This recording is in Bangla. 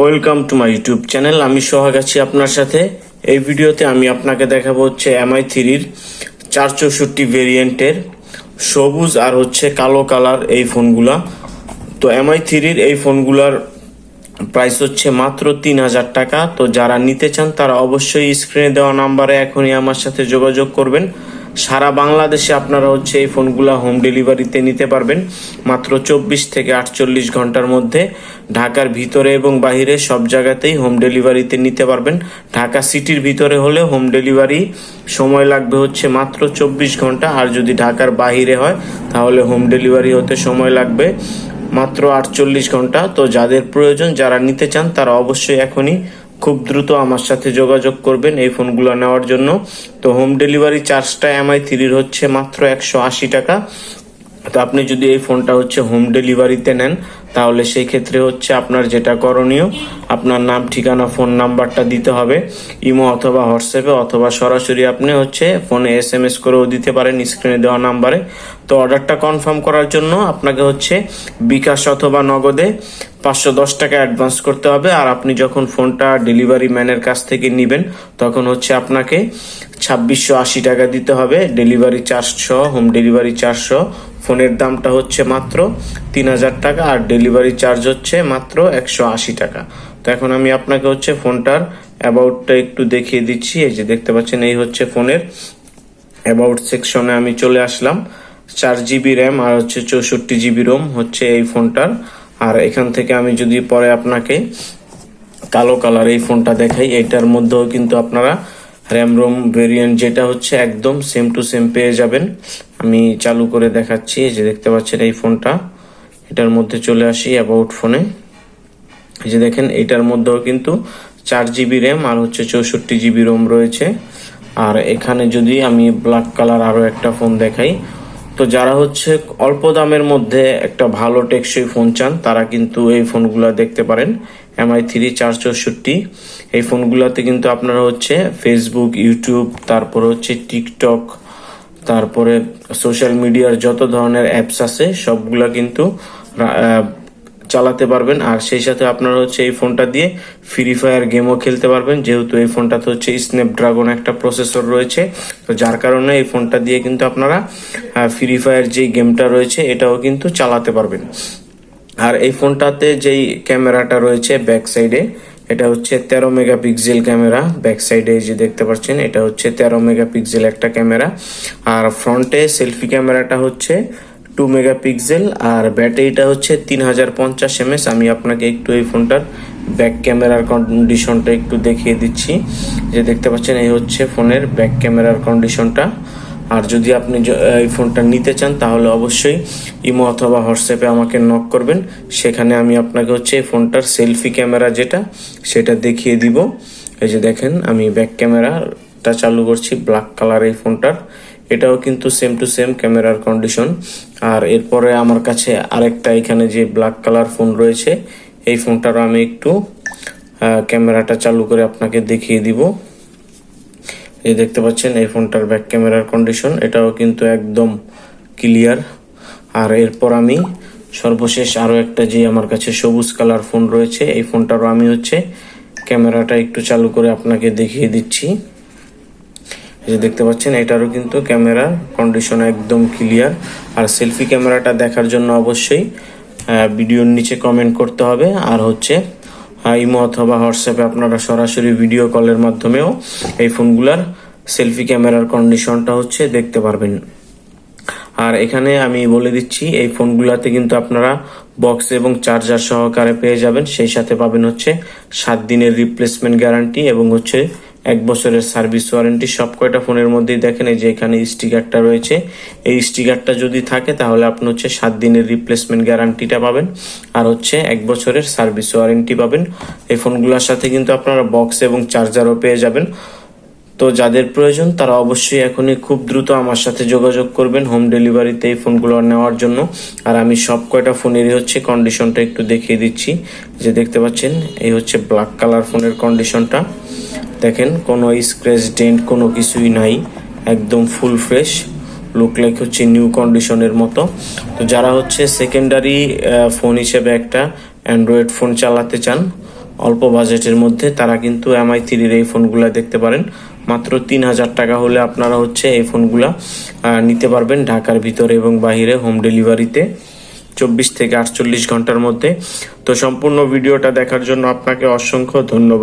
Welcome to my YouTube channel আমি সোহাগ আছি আপনার সাথে। এই ভিডিওতে আমি আপনাকে দেখাবো হচ্ছে এমআই থ্রির চার চৌষট্টি ভেরিয়েন্টের সবুজ আর হচ্ছে কালো কালার এই ফোনগুলা তো এমআই থ্রির এই ফোনগুলার প্রাইস হচ্ছে মাত্র তিন হাজার টাকা। তো যারা নিতে চান তারা অবশ্যই স্ক্রিনে দেওয়া নাম্বারে এখনই আমার সাথে যোগাযোগ করবেন। সারা বাংলাদেশে আপনারা হচ্ছে এই ফোনগুলা হোম ডেলিভারিতে নিতে পারবেন। মাত্র চব্বিশ থেকে আটচল্লিশ ঘণ্টার মধ্যে ঢাকার ভিতরে এবং বাহিরে সব জায়গাতেই হোম ডেলিভারিতে নিতে পারবেন। ঢাকা সিটির ভিতরে হলে হোম ডেলিভারি সময় লাগবে হচ্ছে মাত্র চব্বিশ ঘণ্টা। আর যদি ঢাকার বাহিরে হয়, তাহলে হোম ডেলিভারি হতে সময় লাগবে মাত্র আটচল্লিশ ঘণ্টা। তো যাদের প্রয়োজন, যারা নিতে চান, তারা অবশ্যই এখনই খুব দ্রুত আমার সাথে যোগাযোগ করবেন এই ফোনগুলো নেওয়ার জন্য। তো হোম ডেলিভারি চার্জটা এমআই থ্রির হচ্ছে মাত্র একশো আশি টাকা। তো আপনি যদি এই ফোনটা হচ্ছে হোম ডেলিভারিতে নেন তাহলে সেই ক্ষেত্রে হচ্ছে আপনার যেটা করণীয়, আপনার নাম, ঠিকানা, ফোন নাম্বারটা দিতে হবে, ইমো অথবা হোয়াটসঅ্যাপে অথবা সরাসরি আপনি হচ্ছে ফোনে এস এম এস করেও দিতে পারেন স্ক্রিনে দেওয়া নাম্বারে। তো অর্ডারটা কনফার্ম করার জন্য আপনাকে হচ্ছে বিকাশ অথবা নগদে পাঁচশো দশ টাকা অ্যাডভান্স করতে হবে। আর আপনি যখন ফোনটা ডেলিভারি ম্যানের কাছ থেকে নেবেন, তখন হচ্ছে আপনাকে ছাব্বিশশো আশি টাকা দিতে হবে। ডেলিভারি চার্জ সহ হোম ডেলিভারি চার্জ সহ ফোনের দামটা হচ্ছে মাত্র তিন হাজার টাকা আর ডেলিভারি চার্জ হচ্ছে মাত্র একশো আশি টাকা। তো এখন আমি আপনাকে হচ্ছে ফোনটার অ্যাবাউটটা একটু দেখিয়ে দিচ্ছি। এই যে দেখতে পাচ্ছেন, এই হচ্ছে ফোনের অ্যাবাউট সেকশনে আমি চলে আসলাম। চার জিবি র্যাম আর হচ্ছে চৌষট্টি জিবি রোম হচ্ছে এই ফোনটার। আর এখান থেকে আমি যদি পরে আপনাকে কালো কালার এই ফোনটা দেখাই, এটার মধ্যেও কিন্তু আপনারা র্যাম রোম ভেরিয়েন্ট যেটা হচ্ছে একদম সেম টু সেম পেয়ে যাবেন। আমি চালু করে দেখাচ্ছি যে দেখতে পাচ্ছেন এই ফোনটা। এটার মধ্যে চলে আসি অ্যাবাউট ফোনে এই যে দেখেন, এটার মধ্যেও কিন্তু চার জিবি র্যাম আর হচ্ছে চৌষট্টি জিবি রোম রয়েছে। আর এখানে যদি আমি ব্ল্যাক কালার আরও একটা ফোন দেখাই, তো যারা হচ্ছে অল্প দামের মধ্যে একটা ভালো টেকসই ফোন চান, তারা কিন্তু এই ফোনগুলো দেখতে পারেন। এমআই থ্রি চার চৌষট্টি। এই ফোনগুলোতে কিন্তু আপনারা হচ্ছে ফেসবুক ইউটিউব তারপর হচ্ছে টিকটক তারপরে সোশ্যাল মিডিয়ার যত ধরনের অ্যাপস আছে, সবগুলা কিন্তু চালাতে পারবেন। আর সেই সাথে আপনারা হচ্ছে এই ফোনটা দিয়ে ফ্রি ফায়ার গেমও খেলতে পারবেন। যেহেতু এই ফোনটাতে হচ্ছে স্ন্যাপড্রাগন একটা প্রসেসর রয়েছে, তো যার কারণে এই ফোনটা দিয়ে কিন্তু আপনারা ফ্রি ফায়ার যেই গেমটা রয়েছে, এটাও কিন্তু চালাতে পারবেন। আর এই ফোনটাতে যেই ক্যামেরাটা রয়েছে ব্যাক সাইডে এটা হচ্ছে তেরো মেগাপিক্সেল ক্যামেরা ব্যাক সাইডে যে দেখতে পাচ্ছেন, এটা হচ্ছে তেরো মেগাপিক্সেল একটা ক্যামেরা। আর ফ্রন্টে সেলফি ক্যামেরাটা হচ্ছে টু মেগাপিক্সেল, আর ব্যাটারিটা হচ্ছে তিন হাজার পঞ্চাশ এমএস। আমি আপনাকে একটু এই ফোনটার ব্যাক ক্যামেরার কন্ডিশনটা একটু দেখিয়ে দিচ্ছি। যে দেখতে পাচ্ছেন, এই হচ্ছে ফোনের ব্যাক ক্যামেরার কন্ডিশনটা আর যদি আপনি এই ফোনটা নিতে চান, তাহলে অবশ্যই ইমো অথবা হোয়াটসঅ্যাপে আমাকে নক করবেন। সেখানে আমি আপনাকে হচ্ছে এই ফোনটার সেলফি ক্যামেরা যেটা, সেটা দেখিয়ে দিব। এই যে দেখেন, আমি ব্যাক ক্যামেরাটা চালু করছি ব্ল্যাক কালার এই ফোনটার। এটাও কিন্তু সেম টু সেম ক্যামেরার কন্ডিশন আর এরপরে আমার কাছে আরেকটা এখানে যে ব্ল্যাক কালার ফোন রয়েছে, এই ফোনটারও আমি একটু ক্যামেরাটা চালু করে আপনাকে দেখিয়ে দিব। এই দেখতে পাচ্ছেন, এই ফোনটার ব্যাক ক্যামেরার কন্ডিশন এটাও কিন্তু একদম ক্লিয়ার আর এরপর আমি সর্বশেষ আরও একটা যে আমার কাছে সবুজ কালার ফোন রয়েছে, এই ফোনটারও আমি হচ্ছে ক্যামেরাটা একটু চালু করে আপনাকে দেখিয়ে দিচ্ছি। এই যে দেখতে পাচ্ছেন, এটারও কিন্তু ক্যামেরার কন্ডিশন একদম ক্লিয়ার আর সেলফি ক্যামেরাটা দেখার জন্য অবশ্যই ভিডিওর নিচে কমেন্ট করতে হবে। আর হচ্ছে ইমো অথবা হোয়াটসঅ্যাপে আপনারা সরাসরি ভিডিও কলের মাধ্যমেও এই ফোনগুলার সেলফি ক্যামেরার কন্ডিশনটা হচ্ছে দেখতে পারবেন। আর এখানে আমি বলে দিচ্ছি, এই ফোনগুলোতে কিন্তু আপনারা বক্স এবং চার্জার সহকারে পেয়ে যাবেন। সেই সাথে পাবেন হচ্ছে সাত দিনের রিপ্লেসমেন্ট গ্যারান্টি এবং হচ্ছে এক বছরের সার্ভিস ওয়ারেন্টি। সব কয়টা ফোনের মধ্যেই দেখেন এই যে এখানে স্টিকারটা রয়েছে। এই স্টিকারটা যদি থাকে তাহলে আপনি হচ্ছে সাত দিনের রিপ্লেসমেন্ট গ্যারান্টিটা পাবেন আর হচ্ছে এক বছরের সার্ভিস ওয়ারেন্টি পাবেন। এই ফোনগুলোর সাথে কিন্তু আপনারা বক্স এবং চার্জারও পেয়ে যাবেন। তো যাদের প্রয়োজন তারা অবশ্যই এখনই খুব দ্রুত আমার সাথে যোগাযোগ করবেন হোম ডেলিভারিতে এই ফোনগুলো নেওয়ার জন্য। আর আমি সব কয়টা ফোনেরই হচ্ছে কন্ডিশনটা একটু দেখিয়ে দিচ্ছি। যে দেখতে পাচ্ছেন, এই হচ্ছে ব্ল্যাক কালার ফোনের কন্ডিশনটা দেখেন, কোনো স্ক্র্যাচ ডেন্ট কোনো কিছুই নাই, একদম ফুল ফ্রেশ লুক লাইক হচ্ছে নিউ কন্ডিশনের মতো। তো যারা হচ্ছে সেকেন্ডারি ফোন হিসেবে একটা অ্যান্ড্রয়েড ফোন চালাতে চান, অল্প বাজেটের মধ্যে, তারা কিন্তু এমআই থ্রির এই ফোনগুলো দেখতে পারেন। মাত্র তিন হাজার টাকা হলে আপনারা হচ্ছে এই ফোনগুলা নিতে পারবেন ঢাকার ভিতরে এবং বাহিরে হোম ডেলিভারিতে চব্বিশ থেকে আটচল্লিশ ঘণ্টার মধ্যে। তো সম্পূর্ণ ভিডিওটা দেখার জন্য আপনাকে অসংখ্য ধন্যবাদ।